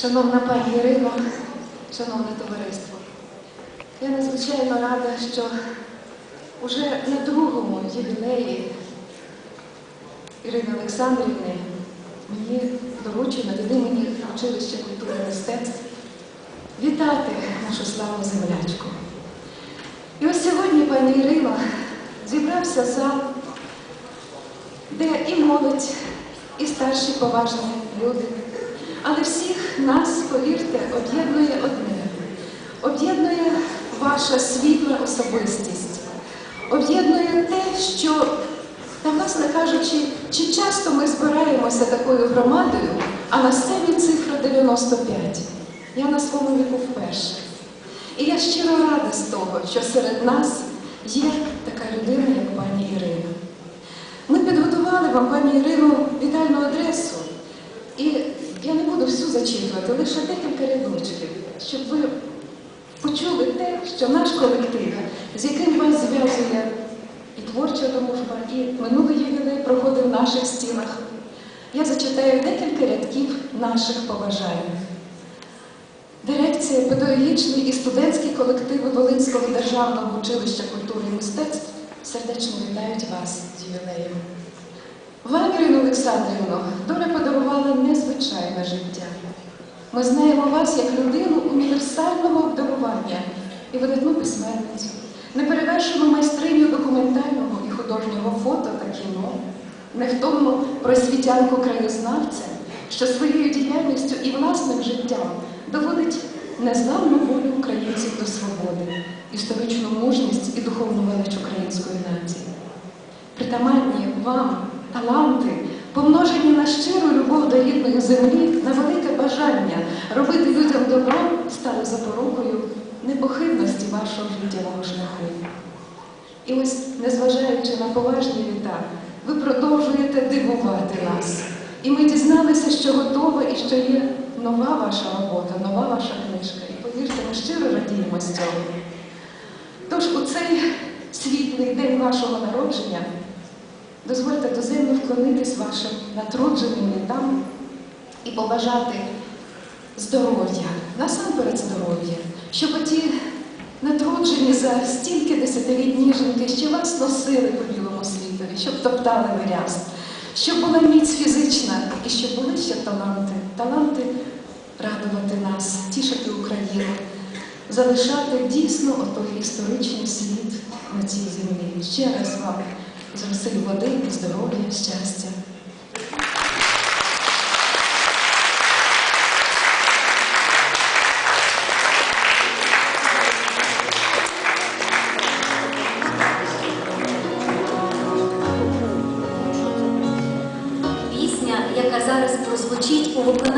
Шановна пані Ірино, шановне товариство, я надзвичайно рада, що уже на другому ювілеї Ірини Олександрівни мені доручено від імені училища культури мистецтв вітати нашу славну землячку. І ось сьогодні, пані Ірино, зібрався зал, де і молодь, і старші поважні люди. Але всіх нас, повірте, об'єднує одне. Об'єднує ваша світла особистість. Об'єднує те, що, та, власне кажучи, чи часто ми збираємося такою громадою, а на сцені цифра 95. Я на своєму віку вперше. І я щиро рада з того, що серед нас є така людина, як пані Ірина. Ми підготували вам, пані Ірино, вітальну адресу. Буду всю зачитувати, лише декілька рядочків, щоб ви почули те, що наш колектив, з яким вас зв'язує і творча дружба, і минулий ювілей проходив в наших стінах. Я зачитаю декілька рядків наших побажань. Дирекція, педагогічний і студентські колективи Волинського державного училища культури і мистецтв сердечно вітають вас з ювілеєм. Олександрівну, доля подарувала незвичайне життя. Ми знаємо вас як людину універсального обдарування і видатну письменницю, неперевершену майстриню документального і художнього фото та кіно, невтомну просвітянку краєзнавця, що своєю діяльністю і власним життям доводить незламну волю українців до свободи, історичну мужність і духовну велич української нації. Притаманні вам таланти, помножені на щиру любов до рідної землі, на велике бажання робити людям добро, стали запорукою непохитності вашого життєвого шляху. І ось, незважаючи на поважні літа, ви продовжуєте дивувати нас. І ми дізналися, що готова і що є нова ваша робота, нова ваша книжка. І повірте, ми щиро радіємо з цього. Тож у цей світлий день вашого народження дозвольте доземно вклонитись вашим надродженим літам і побажати здоров'я, насамперед здоров'я, щоб оті надроджені за стільки десятиліть ніженки ще вас носили по білому світові, щоб топтали виряз, щоб була міць фізична і щоб були ще таланти, таланти радувати нас, тішити Україну, залишати дійсно отой історичний світ на цій землі. Ще раз вам з роси води, здоров'я, щастя. Пісня, яка зараз прозвучить у виконанні.